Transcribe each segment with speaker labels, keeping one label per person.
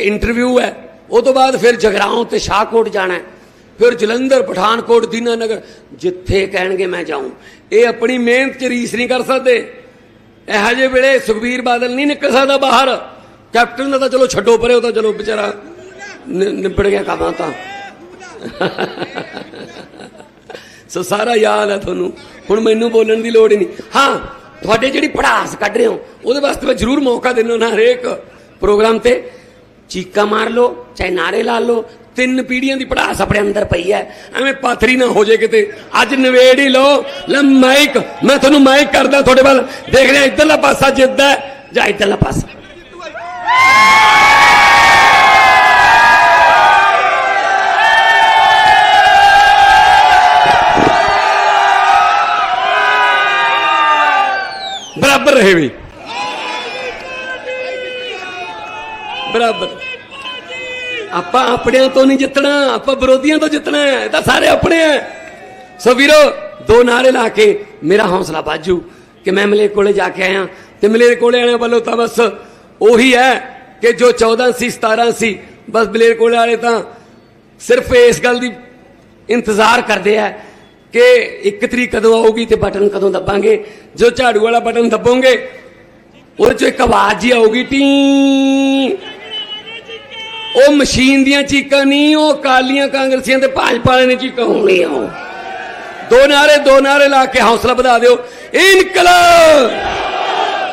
Speaker 1: Interview ਹੈ। ਉਹ ਤੋਂ ਬਾਅਦ ਫਿਰ ਜਗਰਾਉਂ ਤੇ ਸ਼ਾਹਕੋਟ ਜਾਣਾ ਫਿਰ ਜਲੰਧਰ, ਪਠਾਨਕੋਟ, ਦੀਨਾਨਗਰ, ਜਿੱਥੇ ਕਹਿਣਗੇ ਮੈਂ ਜਾਊਂ। ਇਹ ਆਪਣੀ ਮਿਹਨਤ ਚ ਰੀਸ ਨਹੀਂ ਕਰ ਸਕਦੇ। ਇਹੋ ਜਿਹੇ ਵੇਲੇ ਸੁਖਬੀਰ ਬਾਦਲ ਨਹੀਂ ਨਿਕਲ ਸਕਦਾ ਬਾਹਰ। ਕੈਪਟਨ ਦਾ ਤਾਂ ਚਲੋ ਛੱਡੋ, ਪਰੇ ਉਹ ਤਾਂ ਚਲੋ ਵਿਚਾਰਾ ਨਿ- ਨਿਬੜ ਗਿਆ ਕੰਮ ਤਾਂ। ਸੋ ਸਾਰਾ ਯਾਦ ਹੈ ਤੁਹਾਨੂੰ। ਹੁਣ ਮੈਨੂੰ ਬੋਲਣ ਦੀ ਲੋੜ ਹੀ ਨਹੀਂ। ਹਾਂ, ਤੁਹਾਡੇ ਜਿਹੜੀ ਪੜਾਸ ਕੱਢ ਰਹੇ ਹੋ, ਉਹਦੇ ਵਾਸਤੇ ਮੈਂ ਜ਼ਰੂਰ ਮੌਕਾ ਦੇਣਾ ਨਾ ਹਰੇਕ ਪ੍ਰੋਗਰਾਮ ਤੇ। ਚੀਕਾ ਮਾਰ ਲਓ, ਚਾਹੇ ਨਾਰੇ ਲਾ ਲਓ, ਤਿੰਨ ਪੀੜੀਆਂ ਦੀ ਪੜਾਸ ਆਪਣੇ ਅੰਦਰ ਪਈ ਹੈ। ਐਵੇਂ ਪਾਥਰੀ ਨਾ ਹੋ ਜੇ ਕਿਤੇ। ਅੱਜ ਨਵੇੜ ਹੀ ਲਓ ਲੈ ਮਾਈਕ ਮੈਂ ਤੁਹਾਨੂੰ ਮਾਈਕ ਕਰਦਾ ਤੁਹਾਡੇ ਵੱਲ। ਦੇਖ ਰਿਹਾ ਇੱਧਰਲਾ ਪਾਸਾ ਜਿੱਤਦਾ ਜਾਂ ਇੱਧਰਲਾ ਪਾਸਾ। ਬਰਾਬਰ ਰਹੇ ਵੀ। ਬਰਾਬਰ। ਆਪਾਂ ਆਪਣਿਆਂ ਤੋਂ ਨਹੀਂ ਜਿੱਤਣਾ, ਆਪਾਂ ਵਿਰੋਧੀਆਂ ਤੋਂ ਜਿੱਤਣਾ ਹੈ, ਇਹ ਤਾਂ ਸਾਰੇ ਆਪਣੇ ਹੈ। ਸੋ ਵੀਰੋ, ਦੋ ਨਾਰੇ ਲਾ ਕੇ ਮੇਰਾ ਹੌਸਲਾ ਬਾਜੂ ਕਿ ਮੈਂ ਮਲੇ ਕੋਲੇ ਜਾ ਕੇ ਆਇਆ। ਤੇ ਮਲੇ ਕੋਲੇ ਆਣੇ ਵੱਲੋਂ ਤਾਂ ਬਸ ਉਹੀ ਹੈ ਕਿ ਜੋ 14 ਸੀ 17 ਸੀ, ਬਸ ਮਲੇ ਕੋਲੇ ਵਾਲੇ ਤਾਂ ਸਿਰਫ ਇਸ ਗੱਲ ਦੀ ਇੰਤਜ਼ਾਰ ਕਰਦੇ ਆ ਕਿ ਇੱਕ ਤਰੀਕ ਕਦੋਂ ਆਊਗੀ ਤੇ ਬਟਨ ਕਦੋਂ ਦੱਬਾਂਗੇ। ਜੋ ਝਾੜੂ ਵਾਲਾ ਬਟਨ ਦੱਬੋਗੇ, ਉਹਦੇ ਚੋਂ ਇੱਕ ਆਵਾਜ਼ ਹੀ ਆਊਗੀ, ਟੀ। ਉਹ ਮਸ਼ੀਨ ਦੀਆਂ ਚੀਕਾਂ ਨਹੀਂ ਉਹ ਕਾਲੀਆਂ ਕਾਂਗਰਸੀਆਂ ਤੇ ਭਾਜਪਾ ਵਾਲੇ ਨੇ ਚੀਕਾਂ ਹੋਣੀਆਂ। ਉਹ। ਦੋ ਨਾਰੇ ਦੋ ਨਾਰੇ ਲਾ ਕੇ ਹੌਸਲਾ ਵਧਾ ਦਿਓ। ਇਨਕਲਾਬ!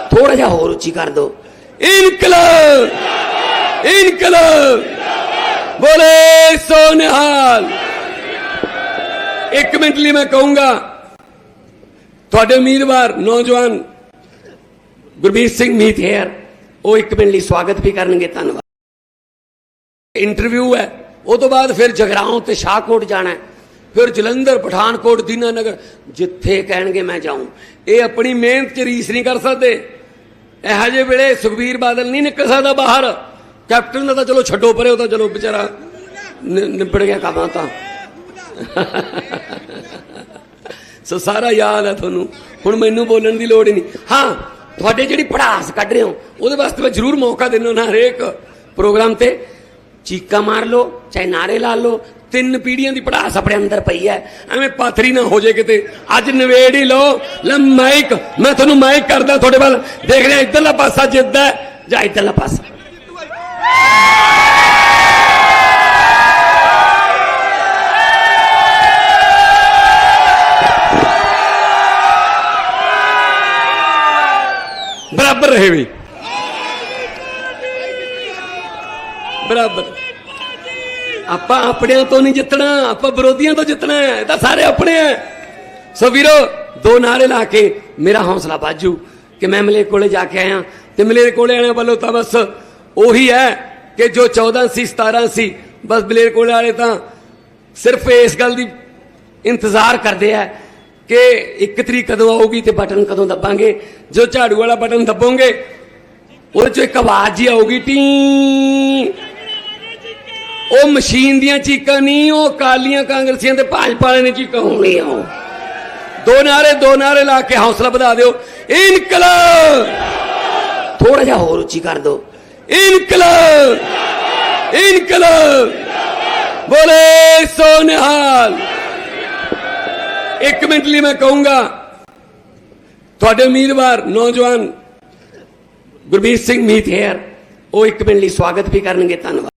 Speaker 1: ਥੋੜਾ ਜਿਹਾ ਹੋਰ ਉੱਚੀ ਕਰ ਦਿਓ। ਇਨਕਲਾਬ! ਇਨਕਲਾਬ! ਬੋਲੇ ਸੋ ਨਿਹਾਲ ਇੱਕ ਮਿੰਟ ਲਈ ਮੈਂ ਕਹੂੰਗਾ, ਤੁਹਾਡੇ ਉਮੀਦਵਾਰ ਨੌਜਵਾਨ ਗੁਰਬੀਰ ਸਿੰਘ ਮੀਤ ਹੇਅਰ, ਉਹ ਇੱਕ ਮਿੰਟ ਲਈ ਸਵਾਗਤ ਵੀ ਕਰਨਗੇ, ਧੰਨਵਾਦ। ਇੰਟਰਵਿਊ ਹੈ, ਉਹ ਤੋਂ ਬਾਅਦ ਫਿਰ ਜਗਰਾਉਂ ਤੇ ਸ਼ਾਹਕੋਟ ਜਾਣਾ ਹੈ। ਫਿਰ ਜਲੰਧਰ, ਪਠਾਨਕੋਟ, ਦੀਨਾਨਗਰ, ਜਿੱਥੇ ਕਹਿਣਗੇ ਮੈਂ ਜਾਊਂ। ਇਹ ਆਪਣੀ ਮਿਹਨਤ ਚ ਰੀਸ ਨਹੀਂ ਕਰ ਸਕਦੇ। ਇਹੋ ਜਿਹੇ ਵੇਲੇ ਸੁਖਬੀਰ ਬਾਦਲ ਨਹੀਂ ਨਿਕਲ ਸਕਦਾ ਬਾਹਰ। ਕੈਪਟਨ ਦਾ ਤਾਂ ਚਲੋ ਛੱਡੋ, ਪਰੇ ਉਹ ਤਾਂ ਚਲੋ ਵਿਚਾਰਾ ਨਿਬੜ ਗਿਆ ਕੰਮ ਤਾਂ। ਸੋ ਸਾਰਾ ਯਾਦ ਹੈ ਤੁਹਾਨੂੰ। ਹੁਣ ਮੈਨੂੰ ਬੋਲਣ ਦੀ ਲੋੜ ਹੀ ਨਹੀਂ। ਹਾਂ, ਤੁਹਾਡੇ ਜਿਹੜੀ ਪੜਾਸ ਕੱਢ ਰਹੇ ਹੋ, ਉਹਦੇ ਵਾਸਤੇ ਮੈਂ ਜ਼ਰੂਰ ਮੌਕਾ ਦੇਣਾ ਨਾ ਹਰੇਕ ਪ੍ਰੋਗਰਾਮ ਤੇ। ਚੀਕਾ ਮਾਰ ਲਓ, ਚਾਹੇ ਨਾਰੇ ਲਾ ਲਓ, ਤਿੰਨ ਪੀੜੀਆਂ ਦੀ ਪੜਾਸ ਆਪਣੇ ਅੰਦਰ ਪਈ ਹੈ। ਐਵੇਂ ਪਾਥਰੀ ਨਾ ਹੋ ਜੇ ਕਿਤੇ। ਅੱਜ ਨਵੇੜ ਹੀ ਲਓ। ਲੈ ਮਾਈਕ, ਮੈਂ ਤੁਹਾਨੂੰ ਮਾਈਕ ਕਰਦਾ ਤੁਹਾਡੇ ਵੱਲ। ਦੇਖ ਰਿਹਾ ਇੱਧਰਲਾ ਪਾਸਾ ਜਿੱਤਦਾ ਜਾਂ ਇੱਧਰਲਾ ਪਾਸਾ। ਬਰਾਬਰ ਰਹੇ ਵੀ। ਬਰਾਬਰ। ਆਪਾਂ ਆਪਣਿਆਂ ਤੋਂ ਨਹੀਂ ਜਿੱਤਣਾ, ਆਪਾਂ ਵਿਰੋਧੀਆਂ ਤੋਂ ਜਿੱਤਣਾ ਹੈ, ਇਹ ਤਾਂ ਸਾਰੇ ਆਪਣੇ ਹੈ। ਸੋ ਵੀਰੋ, ਦੋ ਨਾਰੇ ਲਾ ਕੇ ਮੇਰਾ ਹੌਸਲਾ ਬਾਜੂ ਕਿ ਮੈਂ ਮਲੇ ਕੋਲੇ ਜਾ ਕੇ ਆਇਆ। ਤੇ ਮਲੇ ਕੋਲੇ ਵਾਲਿਆਂ ਵੱਲੋਂ ਤਾਂ ਬਸ ਉਹੀ ਹੈ ਕਿ ਜੋ 14 ਸੀ 17 ਸੀ, ਬਸ ਮਲੇ ਕੋਲੇ ਵਾਲੇ ਤਾਂ ਸਿਰਫ ਇਸ ਗੱਲ ਦੀ ਇੰਤਜ਼ਾਰ ਕਰਦੇ ਆ ਕਿ ਇੱਕ ਤਰੀਕ ਕਦੋਂ ਆਊਗੀ ਤੇ ਬਟਨ ਕਦੋਂ ਦੱਬਾਂਗੇ। ਜੋ ਝਾੜੂ ਵਾਲਾ ਬਟਨ ਦੱਬੋਗੇ, ਉਹਦੇ ਚੋਂ ਇੱਕ ਆਵਾਜ਼ ਹੀ ਆਊਗੀ, ਟੀ। ਉਹ ਮਸ਼ੀਨ ਦੀਆਂ ਚੀਕਾਂ ਨਹੀਂ, ਉਹ ਕਾਲੀਆਂ ਕਾਂਗਰਸੀਆਂ ਤੇ ਭਾਜਪਾ ਵਾਲੇ ਨੇ ਚੀਕਾਂ ਹੋਣੀਆਂ। ਉਹ। ਦੋ ਨਾਰੇ ਦੋ ਨਾਰੇ ਲਾ ਕੇ ਹੌਸਲਾ ਵਧਾ ਦਿਓ। ਇਨਕਲਾਬ! ਥੋੜਾ ਜਿਹਾ ਹੋਰ ਉੱਚੀ ਕਰ ਦਿਓ। ਇਨਕਲਾਬ! ਇਨਕਲਾਬ! ਬੋਲੇ ਸੋ ਨਿਹਾਲ ਇੱਕ ਮਿੰਟ ਲਈ ਮੈਂ ਕਹੂੰਗਾ, ਤੁਹਾਡੇ ਉਮੀਦਵਾਰ ਨੌਜਵਾਨ ਗੁਰਬੀਰ ਸਿੰਘ ਮੀਤ ਹੇਅਰ, ਉਹ ਇੱਕ ਮਿੰਟ ਲਈ ਸਵਾਗਤ ਵੀ ਕਰਨਗੇ, ਧੰਨਵਾਦ।